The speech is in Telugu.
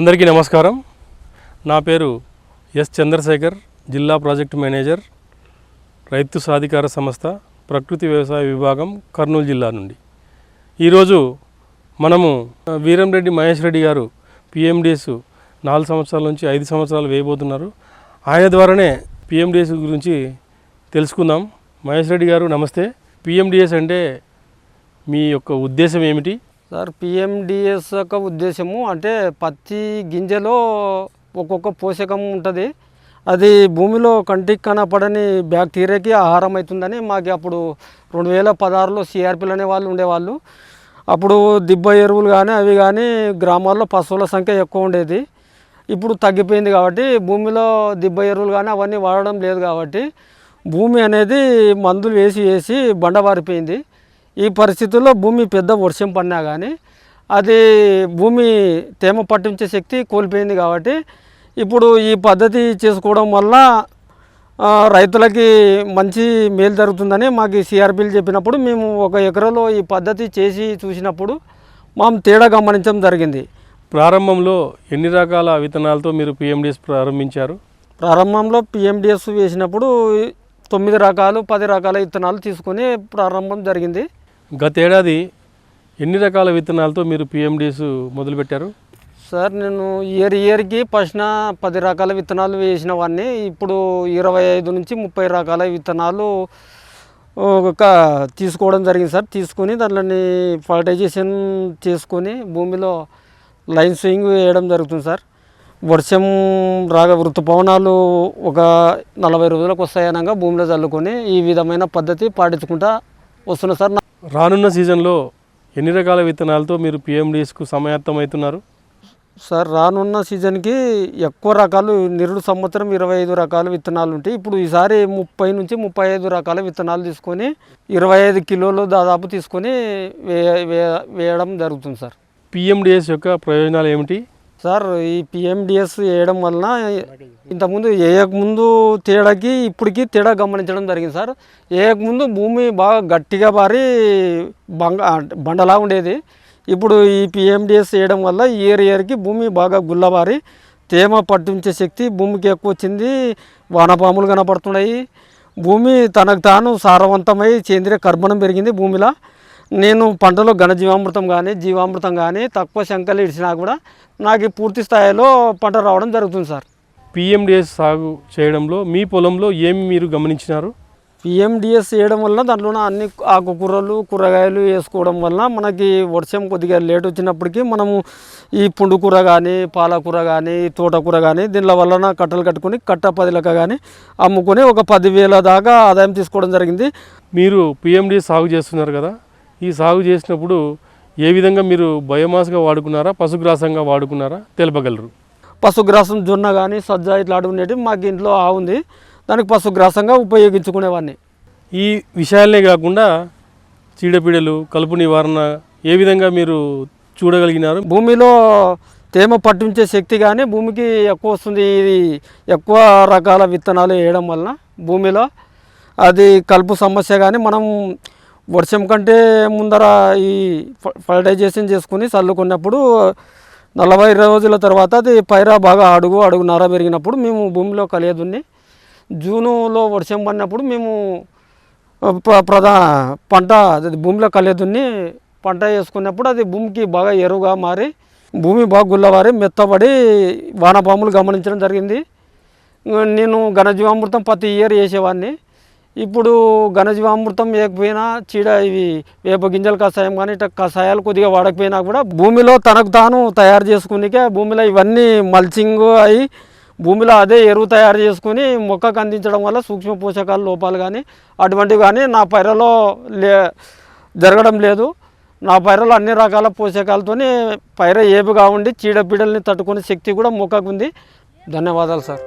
అందరికీ నమస్కారం. నా పేరు ఎస్ చంద్రశేఖర్ జిల్లా ప్రాజెక్టు మేనేజర్ రైతు సాధికార సంస్థ ప్రకృతి వ్యవసాయ విభాగం కర్నూలు జిల్లా నుండి. ఈరోజు మనము వీరంరెడ్డి మహేష్ రెడ్డి గారు పిఎండిఎస్ నాలుగు సంవత్సరాల నుంచి ఐదు సంవత్సరాలు వేయబోతున్నారు. ఆయన ద్వారానే పిఎండిఎస్ గురించి తెలుసుకుందాం. మహేష్ రెడ్డి గారు నమస్తే. పిఎండిఎస్ అంటే మీ యొక్క ఉద్దేశం ఏమిటి? సార్ పిఎండిఎస్ యొక్క ఉద్దేశము అంటే పత్తి గింజలో ఒక్కొక్క పోషకం ఉంటుంది. అది భూమిలో కంటికి కనపడని బ్యాక్టీరియాకి ఆహారం అవుతుందని మాకు అప్పుడు రెండు వేల పదహారులో సిఆర్పీలు అనే వాళ్ళు ఉండేవాళ్ళు. అప్పుడు దిబ్బ ఎరువులు కానీ అవి కానీ గ్రామాల్లో పశువుల సంఖ్య ఎక్కువ ఉండేది. ఇప్పుడు తగ్గిపోయింది కాబట్టి భూమిలో దిబ్బ ఎరువులు కానీ అవన్నీ వాడడం లేదు కాబట్టి భూమి అనేది మందులు వేసి వేసి బండబారిపోయింది ఈ పరిస్థితుల్లో భూమి పెద్ద వర్షం పడినా కానీ అది భూమి తేమ పట్టించే శక్తి కోల్పోయింది కాబట్టి ఇప్పుడు ఈ పద్ధతి చేసుకోవడం వల్ల రైతులకి మంచి మేలు జరుగుతుందని మాకు సిఆర్పీలు చెప్పినప్పుడు మేము ఒక ఎకరాలో ఈ పద్ధతి చేసి చూసినప్పుడు మనం తేడా గమనించడం జరిగింది. ప్రారంభంలో ఎన్ని రకాల విత్తనాలతో మీరు పిఎండిఎస్ ప్రారంభించారు? ప్రారంభంలో పిఎండిఎస్ వేసినప్పుడు తొమ్మిది రకాలు పది రకాల విత్తనాలు తీసుకొని ప్రారంభం జరిగింది. గతేడాది ఎన్ని రకాల విత్తనాలతో మీరు పిఎండిఎస్ మొదలుపెట్టారు? సార్ నేను ఇయర్ ఇయర్కి ఫస్ట్ పది రకాల విత్తనాలు వేసిన వాడిని. ఇప్పుడు ఇరవై ఐదు నుంచి ముప్పై రకాల విత్తనాలు ఒక తీసుకోవడం జరిగింది సార్. తీసుకొని దాంట్లోని ఫర్టిలైజేషన్ చేసుకొని భూమిలో లైన్ స్వింగ్ వేయడం జరుగుతుంది సార్. వర్షం రాగా ఋతుపవనాలు ఒక నలభై రోజులకు వస్తాయనగా భూమిలో చల్లుకొని ఈ విధమైన పద్ధతి పాటించుకుంటా వస్తున్నా సార్. రానున్న సీజన్లో ఎన్ని రకాల విత్తనాలతో మీరు పిఎండిఎస్కు సమాయత్తమవుతున్నారు సార్ రానున్న సీజన్కి ఎక్కువ రకాలు నిరుడు సంవత్సరం ఇరవై ఐదు రకాల విత్తనాలు ఉంటాయి. ఇప్పుడు ఈసారి ముప్పై నుంచి ముప్పై ఐదు రకాల విత్తనాలు తీసుకొని ఇరవై ఐదు కిలోలు దాదాపు తీసుకొని వేయడం జరుగుతుంది సార్. పిఎండిఎస్ యొక్క ప్రయోజనాలు ఏమిటి? సార్ ఈ పిఎండిఎస్ వేయడం వలన ఇంతకుముందు వేయకముందు తేడాకి ఇప్పటికి తేడా గమనించడం జరిగింది సార్. వేయకముందు భూమి బాగా గట్టిగా బారి బంగ బండలా ఉండేది. ఇప్పుడు ఈ పిఎండిఎస్ వేయడం వల్ల ఇయర్ ఇయర్కి భూమి బాగా గుల్లబారి తేమ పట్టించే శక్తి భూమికి ఎక్కువ వచ్చింది. వానపాములు కనపడుతున్నాయి. భూమి తనకు తాను సారవంతమై సేంద్రియ కర్బనం పెరిగింది భూమిలో. నేను పంటలో ఘనజీవామృతం కానీ జీవామృతం కానీ తక్కువ శంకలు ఇడిచినా కూడా నాకు పూర్తి స్థాయిలో పంట రావడం జరుగుతుంది సార్. పిఎండిఎస్ సాగు చేయడంలో మీ పొలంలో ఏమి మీరు గమనించినారు? పిఎండిఎస్ వేయడం వల్ల దాంట్లో అన్ని ఆకుకూరలు కూరగాయలు వేసుకోవడం వల్ల మనకి వర్షం కొద్దిగా లేట్ వచ్చినప్పటికీ మనము ఈ పుండుకూర కానీ పాలకూర కానీ తోటకూర కానీ దీనిల వలన కట్టలు కట్టుకొని కట్ట పది లెక్క కానీ అమ్ముకొని ఒక పదివేల దాకా ఆదాయం తీసుకోవడం జరిగింది. మీరు పిఎండిఎస్ సాగు చేస్తున్నారు కదా? ఈ సాగు చేసినప్పుడు ఏ విధంగా మీరు బయోమాస్గా వాడుకున్నారా పశుగ్రాసంగా వాడుకున్నారా తెలపగలరు? పశుగ్రాసం జొన్న కానీ సజ్జ ఇట్లా ఉండేవి మాకు ఇంట్లో ఆవు ఉంది. దానికి పశుగ్రాసంగా ఉపయోగించుకునేవాడిని. ఈ విషయాలనే కాకుండా చీడపీడలు కలుపు నివారణ ఏ విధంగా మీరు చూడగలిగినారు? భూమిలో తేమ పట్టించే శక్తి కానీ భూమికి ఎక్కువ వస్తుంది. ఇది ఎక్కువ రకాల విత్తనాలు వేయడం వలన భూమిలో. అది కలుపు సమస్య కానీ మనం వర్షం కంటే ముందర ఈ ఫర్టైజేషన్ ఫర్టిలైజేషన్ చేసుకుని చల్లుకున్నప్పుడు నలభై రోజుల తర్వాత అది పైరా బాగా అడుగు అడుగున్నర పెరిగినప్పుడు మేము భూమిలో కలియదున్ని. జూనులో వర్షం పడినప్పుడు మేము ప్ర- ప్రధా పంట అది భూమిలో కలియదున్ని. పంట వేసుకున్నప్పుడు అది భూమికి బాగా ఎరువుగా మారి భూమి బాగా గుల్లవారి మెత్తబడి వానపాములు గమనించడం జరిగింది. నేను ఘనజీవామృతం ప్రతి ఇయర్ వేసేవాడిని ఇప్పుడు ఘనజీవామృతం వేయకపోయినా చీడ ఇవి వేప గింజల కషాయం కానీ ఇట్లా కషాయాలు కొద్దిగా వాడకపోయినా కూడా భూమిలో తనకు తాను తయారు చేసుకునికే భూమిలో ఇవన్నీ మల్చింగ్ అయి భూమిలో అదే ఎరువు తయారు చేసుకుని మొక్కకు అందించడం వల్ల సూక్ష్మ పోషకాల లోపాలు కానీ అటువంటివి కానీ నా పైరలో లే జరగడం లేదు. నా పైరలో అన్ని రకాల పోషకాలతోని పైర ఏపుగా ఉండి చీడపీడల్ని తట్టుకునే శక్తి కూడా మొక్కకు ఉంది. ధన్యవాదాలు సార్.